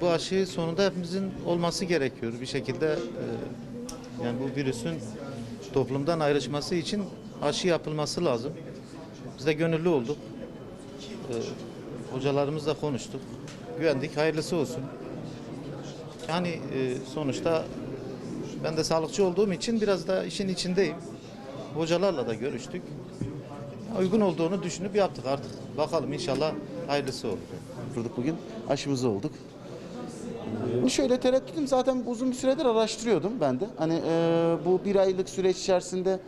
Bu aşı sonunda hepimizin olması gerekiyor bir şekilde. e, Yani bu virüsün toplumdan ayrışması için aşı yapılması lazım. Biz de gönüllü olduk. E, Hocalarımızla konuştuk. Güvendik, hayırlısı olsun. Yani e, sonuçta ben de sağlıkçı olduğum için biraz da işin içindeyim. Hocalarla da görüştük. Uygun olduğunu düşünüp yaptık artık. Bakalım inşallah hayırlısı olur. Kırdık bugün. Aşımızı olduk. Şöyle tereddütüm zaten uzun bir süredir araştırıyordum ben de. Hani e, bu bir aylık süreç içerisinde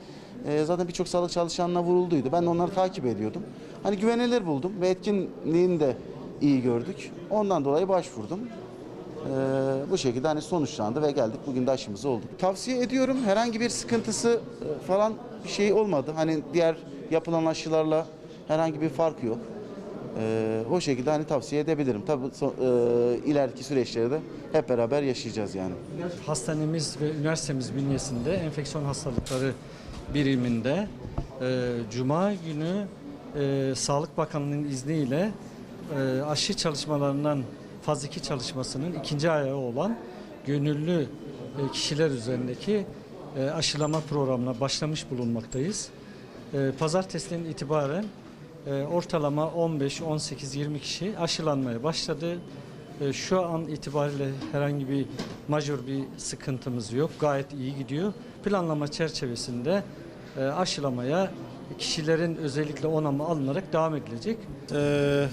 e, zaten birçok sağlık çalışanına vurulduydu. Ben de onları takip ediyordum. Hani güvenilir buldum ve etkinliğini de iyi gördük. Ondan dolayı başvurdum. Ee, bu şekilde hani sonuçlandı ve geldik bugün de aşımızı olduk. Tavsiye ediyorum. Herhangi bir sıkıntısı e, falan bir şey olmadı. Hani diğer yapılan aşılarla herhangi bir farkı yok. Ee, o şekilde hani tavsiye edebilirim. Tabii e, ileriki süreçleri de hep beraber yaşayacağız yani. Hastanemiz ve üniversitemiz bünyesinde enfeksiyon hastalıkları biriminde e, Cuma günü Sağlık Bakanlığı'nın izniyle aşı çalışmalarından faz 2 çalışmasının ikinci ayağı olan gönüllü e, kişiler üzerindeki e, aşılama programına başlamış bulunmaktayız. E, Pazartesinden itibaren ortalama 15-18-20 kişi aşılanmaya başladı. Şu an itibariyle herhangi bir majör bir sıkıntımız yok. Gayet iyi gidiyor. Planlama çerçevesinde aşılamaya kişilerin özellikle onamı alınarak devam edilecek. Ee,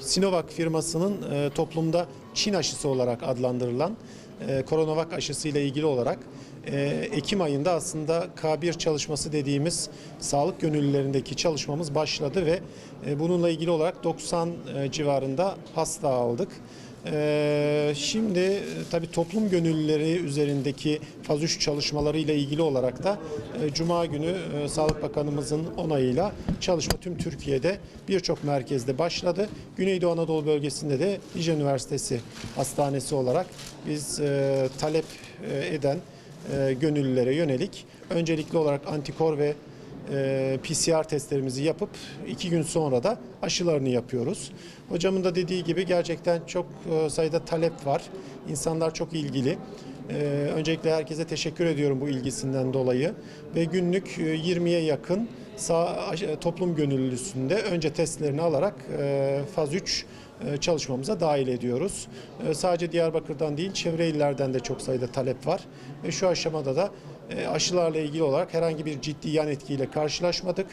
Sinovac firmasının e, toplumda Çin aşısı olarak adlandırılan e, Coronavac aşısı ile ilgili olarak e, Ekim ayında aslında K1 çalışması dediğimiz sağlık gönüllülerindeki çalışmamız başladı ve e, bununla ilgili olarak 90 e, civarında hasta aldık. Ee, şimdi e, tabii toplum gönüllüleri üzerindeki faz 3 çalışmaları ile ilgili olarak da e, Cuma günü e, Sağlık Bakanımızın onayıyla çalışma tüm Türkiye'de birçok merkezde başladı. Güneydoğu Anadolu bölgesinde de Dicle Üniversitesi Hastanesi olarak biz talep eden gönüllülere yönelik öncelikli olarak antikor ve e, PCR testlerimizi yapıp iki gün sonra da aşılarını yapıyoruz. Hocamın da dediği gibi gerçekten çok e, sayıda talep var. İnsanlar çok ilgili. E, Öncelikle herkese teşekkür ediyorum bu ilgisinden dolayı. Ve günlük e, 20'ye yakın sağ, toplum gönüllüsünde önce testlerini alarak faz 3 e, çalışmamıza dahil ediyoruz. Sadece Diyarbakır'dan değil çevre illerden de çok sayıda talep var. Ve şu aşamada da aşılarla ilgili olarak herhangi bir ciddi yan etkiyle karşılaşmadık.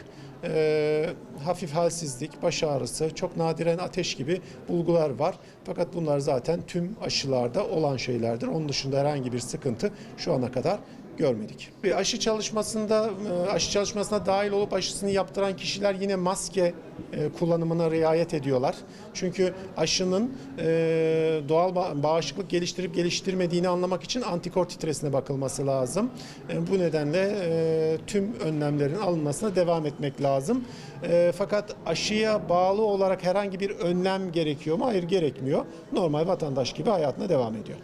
E, hafif halsizlik, baş ağrısı, çok nadiren ateş gibi bulgular var. Fakat bunlar zaten tüm aşılarda olan şeylerdir. Onun dışında herhangi bir sıkıntı şu ana kadar görmedik. Bir aşı çalışmasında e, aşı çalışmasına dahil olup aşısını yaptıran kişiler yine maske e, kullanımına riayet ediyorlar. Çünkü aşının e, doğal ba- bağışıklık geliştirip geliştirmediğini anlamak için antikor titresine bakılması lazım. E, Bu nedenle e, tüm önlemlerin alınmasına devam etmek lazım. E, Fakat aşıya bağlı olarak herhangi bir önlem gerekiyor mu? Hayır gerekmiyor. Normal vatandaş gibi hayatına devam ediyor.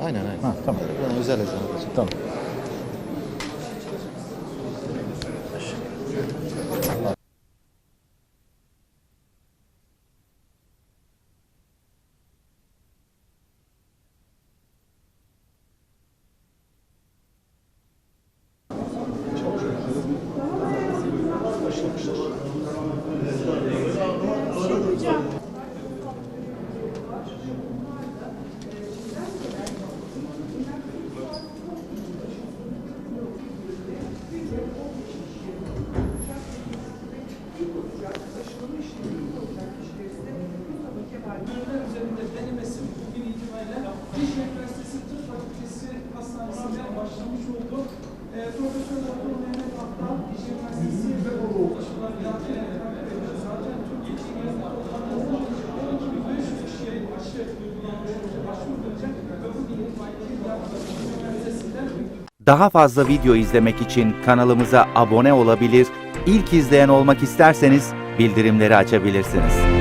Aynen aynen. Ha, tamam. Ben özel ezan. Tamam. Diş Üniversitesi Tıp Fakültesi Hastanesi'nde başlamış oldu. E, Profesör Doktor Mehmet Aktal, Diş Üniversitesi ve yaptığını takip ediyor. Zaten Türkiye için yazıda toplamda 12.500 kişiye aşı uygulanacak ve bugün itibariyle Diş Üniversitesi'nden Daha fazla video izlemek için kanalımıza abone olabilir, ilk izleyen olmak isterseniz bildirimleri açabilirsiniz.